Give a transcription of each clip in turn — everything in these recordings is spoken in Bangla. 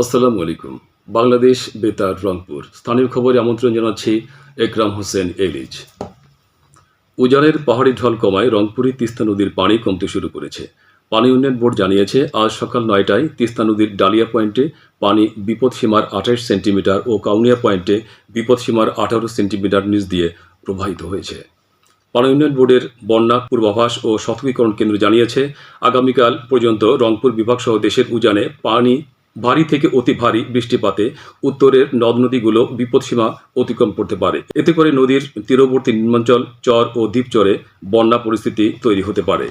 আসসালামু আলাইকুম। বাংলাদেশ বেতার, রংপুর। স্থানীয় খবরে আমন্ত্রণ জানাচ্ছি একরাম হোসেন এলিজ। উজানের পাহাড়ি ঢল কমায় রংপুরে তিস্তা নদীর পানি কমতে শুরু করেছে। পানি উন্নয়ন বোর্ড জানিয়েছে, আজ সকাল নয়টায় তিস্তা নদীর ডালিয়া পয়েন্টে পানি বিপদসীমার আঠাশ সেন্টিমিটার ও কাউনিয়া পয়েন্টে বিপদসীমার আঠারো সেন্টিমিটার নিচ দিয়ে প্রবাহিত হয়েছে। পানি উন্নয়ন বোর্ডের বন্যা পূর্বাভাস ও সতর্কীকরণ কেন্দ্র জানিয়েছে, আগামীকাল পর্যন্ত রংপুর বিভাগসহ দেশের উজানে পানি ভারী থেকে অতি ভারী বৃষ্টিপাতে উত্তরের নদ নদীগুলো বিপদসীমা অতিক্রম করতে পারে। এতে করে নদীর তীরবর্তী নিম্নাঞ্চল, চর ও দ্বীপচরে বন্যা পরিস্থিতি তৈরি হতে পারে।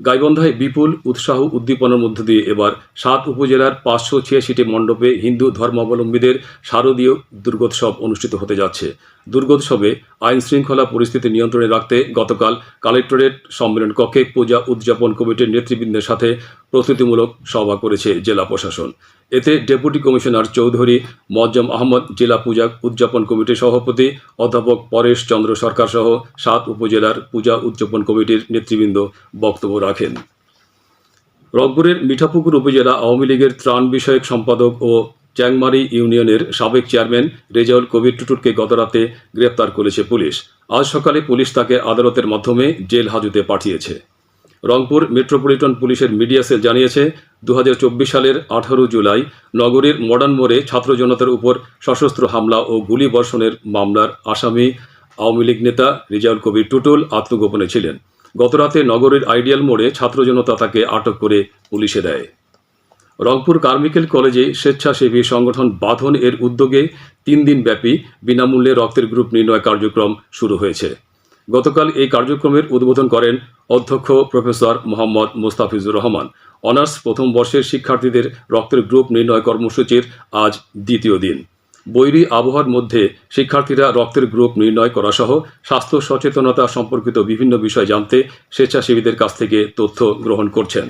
গাইবন্ধায় বিপুল উৎসাহ উদ্দীপনার মধ্য দিয়ে এবার সাত উপজেলার পাঁচশো ছিয়াশিটি মণ্ডপে হিন্দু ধর্মাবলম্বীদের শারদীয় দুর্গোৎসব অনুষ্ঠিত হতে যাচ্ছে। দুর্গোৎসবে আইন শৃঙ্খলা পরিস্থিতি নিয়ন্ত্রণে রাখতে গতকাল কালেক্টরেট সম্মেলন কক্ষে পূজা উদযাপন কমিটির নেতৃবৃন্দের সাথে প্রস্তুতিমূলক সভা করেছে জেলা প্রশাসন। এতে ডেপুটি কমিশনার চৌধুরী মজ্জম আহমদ, জেলা পূজা উদযাপন কমিটির সভাপতি অধ্যাপক পরেশ চন্দ্র সরকার সহ সাত উপজেলার পূজা উদযাপন কমিটির নেতৃবৃন্দ বক্তব্য রাখেন। রংপুরের মিঠাপুকুর উপজেলা আওয়ামী লীগের ত্রাণ বিষয়ক সম্পাদক ও চ্যাংমারি ইউনিয়নের সাবেক চেয়ারম্যান রেজাউল কবির টুটুরকে গতরাতে গ্রেপ্তার করেছে পুলিশ। আজ সকালে পুলিশ তাকে আদালতের মাধ্যমে জেল হাজতে পাঠিয়েছে। রংপুর মেট্রোপলিটন পুলিশের মিডিয়া সেল জানিয়েছে দু হাজার চব্বিশ সালের আঠারো জুলাই নগরীর মডার্ন মোড়ে ছাত্র জনতার উপর সশস্ত্র হামলা ও গুলি বর্ষণের মামলার আসামি আওয়ামী লীগ নেতা রিজাউল কবির টুটুল আত্মগোপনে ছিলেন। গতরাতে নগরীর আইডিয়াল মোড়ে ছাত্র জনতা তাকে আটক করে পুলিশে দেয়। রংপুর কার্মিকেল কলেজে স্বেচ্ছাসেবী সংগঠন বাঁধন এর উদ্যোগে তিন দিন ব্যাপী বিনামূল্যে রক্তের গ্রুপ নির্ণয় কার্যক্রম শুরু হয়েছে। গতকাল এই কার্যক্রমের উদ্বোধন করেন অধ্যক্ষ প্রফেসর মোহাম্মদ মোস্তাফিজুর রহমান। অনার্স প্রথম বর্ষের শিক্ষার্থীদের রক্তের গ্রুপ নির্ণয় কর্মসূচির আজ দ্বিতীয় দিন। বৈরী আবহাওয়ার মধ্যে শিক্ষার্থীরা রক্তের গ্রুপ নির্ণয় করা সহ স্বাস্থ্য সচেতনতা সম্পর্কিত বিভিন্ন বিষয় জানতে স্বেচ্ছাসেবীদের কাছ থেকে তথ্য গ্রহণ করছেন।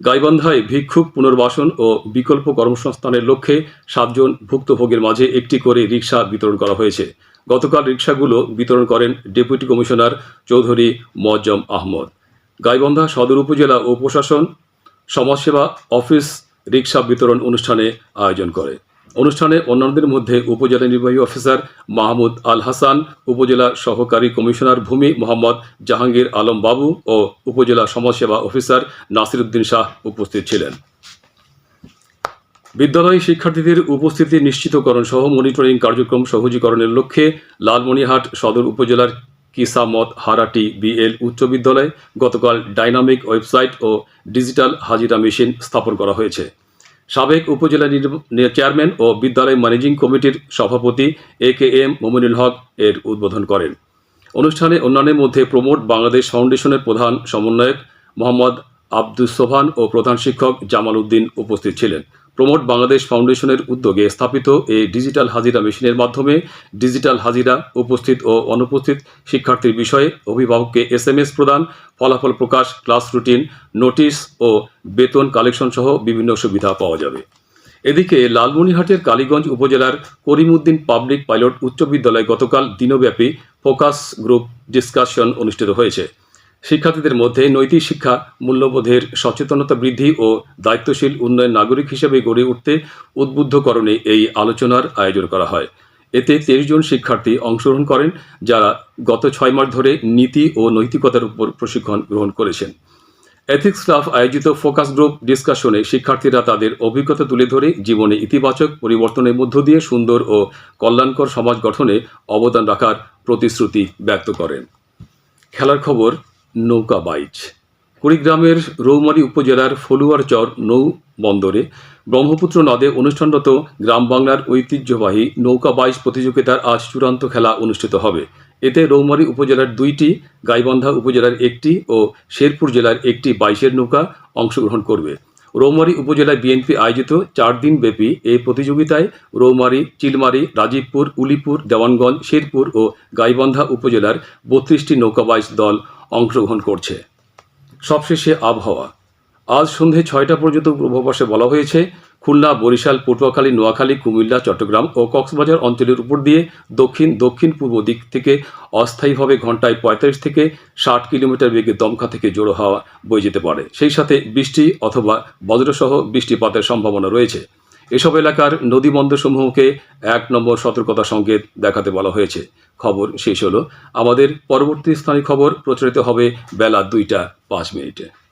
গাইবান্ধায় ভিক্ষুক পুনর্বাসন ও বিকল্প কর্মসংস্থানের লক্ষ্যে সাতজন ভুক্তভোগীর মাঝে একটি করে রিক্সা বিতরণ করা হয়েছে। গতকাল রিক্সাগুলো বিতরণ করেন ডেপুটি কমিশনার চৌধুরী মজ্জম আহমদ। গাইবান্ধা সদর উপজেলা ও প্রশাসন সমাজসেবা অফিস রিক্সা বিতরণ অনুষ্ঠানে আয়োজন করে। অনুষ্ঠানে অন্যান্যদের মধ্যে উপজেলা নির্বাহী অফিসার মাহমুদ আল হাসান, উপজেলা সহকারী কমিশনার ভূমি মোহাম্মদ জাহাঙ্গীর আলম বাবু ও উপজেলা সমাজসেবা অফিসার নাসির উদ্দিন শাহ উপস্থিত ছিলেন। বিদ্যালয় শিক্ষার্থীদের উপস্থিতি নিশ্চিতকরণ সহ মনিটরিং কার্যক্রম সহজীকরণের লক্ষ্যে লালমনিরহাট সদর উপজেলার কিসামত হারাটি বিএল উচ্চ বিদ্যালয়ে, গতকাল ডাইনামিক ওয়েবসাইট ও ডিজিটাল হাজিরা মেশিন স্থাপন করা হয়েছে। সাবেক উপজেলা চেয়ারম্যান ও বিদ্যালয় ম্যানেজিং কমিটির সভাপতি এ কে এম মোমিনুল হক এর উদ্বোধন করেন। অনুষ্ঠানে অন্যান্যের মধ্যে প্রমোট বাংলাদেশ ফাউন্ডেশনের প্রধান সমন্বয়ক মোহাম্মদ আব্দুস সোহান ও প্রধান শিক্ষক জামাল উদ্দিন উপস্থিত ছিলেন। প্রমোট বাংলাদেশ ফাউন্ডেশনের উদ্যোগে স্থাপিত এই ডিজিটাল হাজিরা মেশিনের মাধ্যমে ডিজিটাল হাজিরা উপস্থিত ও অনুপস্থিত শিক্ষার্থীর বিষয়ে অভিভাবককে এস এম এস প্রদান, ফলাফল প্রকাশ, ক্লাস রুটিন, নোটিশ ও বেতন কালেকশন সহ বিভিন্ন সুবিধা পাওয়া যাবে। এদিকে লালমনিরহাটের কালীগঞ্জ উপজেলার করিমউদ্দিন পাবলিক পাইলট উচ্চ বিদ্যালয়ে গতকাল দিনব্যাপী ফোকাস গ্রুপ ডিসকাশন অনুষ্ঠিত হয়েছে। শিক্ষার্থীদের মধ্যে নৈতিক শিক্ষা, মূল্যবোধের সচেতনতা বৃদ্ধি ও দায়িত্বশীল উন্নয়ন নাগরিক হিসেবে গড়ে উঠতে উদ্বুদ্ধকরণে এই আলোচনার আয়োজন করা হয়। এতে তেইশ জন শিক্ষার্থী অংশগ্রহণ করেন, যারা গত ছয় মাস ধরে নীতি ও নৈতিকতার উপর প্রশিক্ষণ গ্রহণ করেছেন। এথিক্স ক্লাব আয়োজিত ফোকাস গ্রুপ ডিসকাশনে শিক্ষার্থীরা তাদের অভিজ্ঞতা তুলে ধরে জীবনে ইতিবাচক পরিবর্তনের মধ্য দিয়ে সুন্দর ও কল্যাণকর সমাজ গঠনে অবদান রাখার প্রতিশ্রুতি ব্যক্ত করেন। খেলার খবর নৌকা বাইচ। কুড়িগ্রামের রৌমারী উপজেলার ফলুয়ারচর নৌ বন্দরে ব্রহ্মপুত্র নদে অনুষ্ঠানরত গ্রাম বাংলার ঐতিহ্যবাহী নৌকা বাইচ প্রতিযোগিতার আজ চূড়ান্ত খেলা অনুষ্ঠিত হবে। এতে রৌমারী উপজেলার দুইটি, গাইবান্ধা উপজেলার একটি ও শেরপুর জেলার একটি বাইশের নৌকা অংশগ্রহণ করবে। রৌমারী উপজেলায় বিএনপি আয়োজিত চার দিন ব্যাপী এই প্রতিযোগিতায় রৌমারী, চিলমারি, রাজীবপুর, উলিপুর, দেওয়ানগঞ্জ, শেরপুর ও গাইবান্ধা উপজেলার বত্রিশটি নৌকাবাইজ দল অংশগ্রহণ করছে। সবশেষে আবহাওয়া। আজ সন্ধে ছয়টা পর্যন্ত পূর্বাভাসে বলা হয়েছে, খুলনা, বরিশাল, পটুয়াখালী, নোয়াখালী, কুমিল্লা, চট্টগ্রাম ও কক্সবাজার অঞ্চলের উপর দিয়ে দক্ষিণ দক্ষিণ পূর্ব দিক থেকে অস্থায়ীভাবে ঘন্টায় পঁয়তাল্লিশ থেকে ষাট কিলোমিটার বেগে দমকা থেকে জোড়ো হাওয়া বয়ে যেতে পারে। সেই সাথে বৃষ্টি অথবা বজ্রসহ বৃষ্টিপাতের সম্ভাবনা রয়েছে। এসব এলাকার নদীবন্দরসমূহকে এক নম্বর সতর্কতা সংকেত দেখাতে বলা হয়েছে। খবর শেষ হলো। আমাদের পরবর্তী স্থানীয় খবর প্রচারিত হবে বেলা দুইটা পাঁচ মিনিটে।